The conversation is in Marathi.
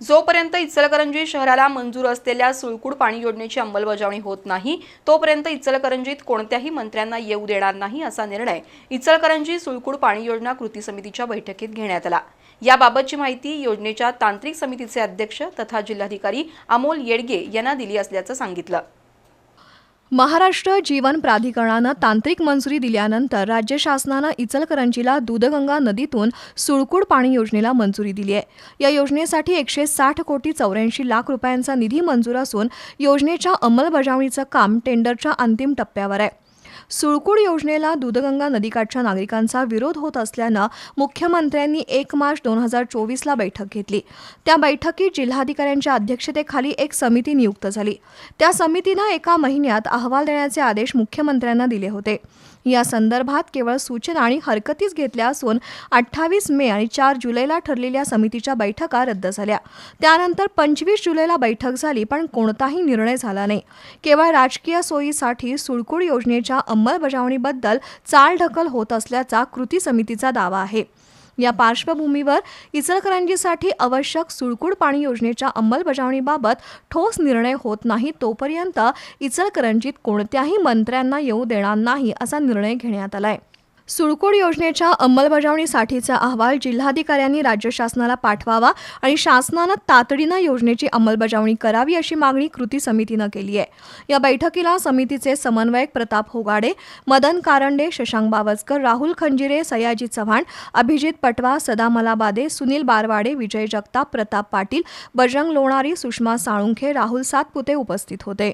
जोपर्यंत इचलकरंजी शहराला मंजूर असलेल्या सुळकूड पाणी योजनेची अंमलबजावणी होत नाही तोपर्यंत इचलकरंजीत कोणत्याही मंत्र्यांना येऊ देणार नाही असा निर्णय इचलकरंजी सुळकूड पाणी योजना कृती समितीच्या बैठकीत घेण्यात आला. याबाबतची माहिती योजनेच्या तांत्रिक समितीचे अध्यक्ष तथा जिल्हाधिकारी अमोल येडगे यांना दिली असल्याचं सांगितलं. महाराष्ट्र जीवन प्राधिकरणानं तांत्रिक मंजुरी दिल्यानंतर राज्य शासनानं इचलकरंजीला दूधगंगा नदीतून सुळकूड पाणी योजनेला मंजुरी दिली आहे. या योजनेसाठी एकशे साठ कोटी चौऱ्याऐंशी लाख रुपयांचा निधी मंजूर असून योजनेच्या अंमलबजावणीचं काम टेंडरच्या अंतिम टप्प्यावर आहे. सुळकूड योजनेला दूधगंगा नदीकाठच्या नागरिकांचा विरोध होत असल्यानं मुख्यमंत्र्यांनी एक मार्च दोन हजार चोवीसला बैठक घेतली. त्या बैठकीत जिल्हाधिकाऱ्यांच्या अध्यक्षतेखाली एक समिती नियुक्त झाली. त्या समितीनं एका महिन्यात अहवाल देण्याचे आदेश मुख्यमंत्र्यांना दिले होते. या संदर्भात केवळ सूचना आणि हरकतीच घेतल्या असून अठ्ठावीस मे आणि चार जुलैला ठरलेल्या समितीच्या बैठका रद्द झाल्या. त्यानंतर पंचवीस जुलैला बैठक झाली पण कोणताही निर्णय झाला नाही. केवळ राजकीय सोयीसाठी सुळकूड योजनेच्या अंमलबजावणीबद्दल चालढकल होत असल्याचा कृती समितीचा दावा आहे. या पार्श्वभूमीवर इचलकरंजीसाठी आवश्यक सुळकूड पाणी योजनेच्या अंमलबजावणीबाबत ठोस निर्णय होत नाही तोपर्यंत इचलकरंजीत कोणत्याही मंत्र्यांना येऊ देणार नाही असा निर्णय घेण्यात आला आहे सुळकोड योजनेच्या अंमलबजावणीसाठीचा अहवाल जिल्हाधिकाऱ्यांनी राज्य शासनाला पाठवावा आणि शासनानं तातडीनं योजनेची अंमलबजावणी करावी अशी मागणी कृती समितीनं केली आहे. या बैठकीला समितीचे समन्वयक प्रताप होगाडे मदन कारंडे शशांक बावस्कर राहुल खंजिरे सयाजी चव्हाण अभिजित पटवा सदामलाबादे सुनील बारवाडे विजय जगताप प्रताप पाटील बजरंग लोणारी सुषमा साळुंखे राहुल सातपुते उपस्थित होते.